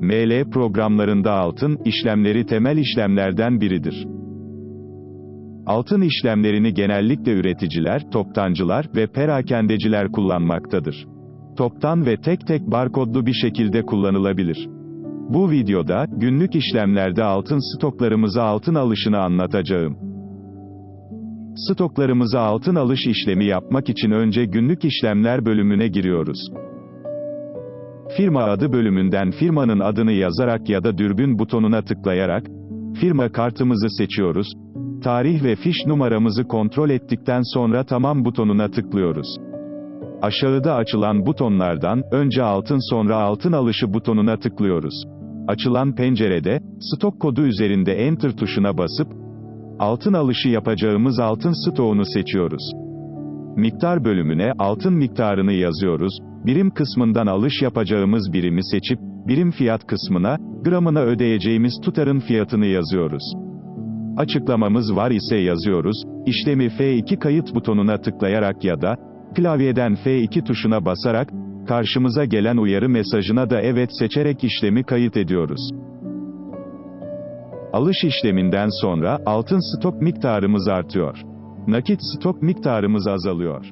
ML programlarında altın işlemleri temel işlemlerden biridir. Altın işlemlerini genellikle üreticiler, toptancılar ve perakendeciler kullanmaktadır. Toptan ve tek tek barkodlu bir şekilde kullanılabilir. Bu videoda, günlük işlemlerde altın stoklarımıza altın alışını anlatacağım. Stoklarımıza altın alış işlemi yapmak için önce günlük işlemler bölümüne giriyoruz. Firma adı bölümünden firmanın adını yazarak ya da dürbün butonuna tıklayarak, firma kartımızı seçiyoruz, tarih ve fiş numaramızı kontrol ettikten sonra tamam butonuna tıklıyoruz. Aşağıda açılan butonlardan, önce altın sonra altın alışı butonuna tıklıyoruz. Açılan pencerede, stok kodu üzerinde Enter tuşuna basıp, altın alışı yapacağımız altın stoğunu seçiyoruz. Miktar bölümüne altın miktarını yazıyoruz, birim kısmından alış yapacağımız birimi seçip, birim fiyat kısmına, gramına ödeyeceğimiz tutarın fiyatını yazıyoruz. Açıklamamız var ise yazıyoruz, işlemi F2 kayıt butonuna tıklayarak ya da, klavyeden F2 tuşuna basarak, karşımıza gelen uyarı mesajına da evet seçerek işlemi kayıt ediyoruz. Alış işleminden sonra altın stok miktarımız artıyor. Nakit stok miktarımız azalıyor.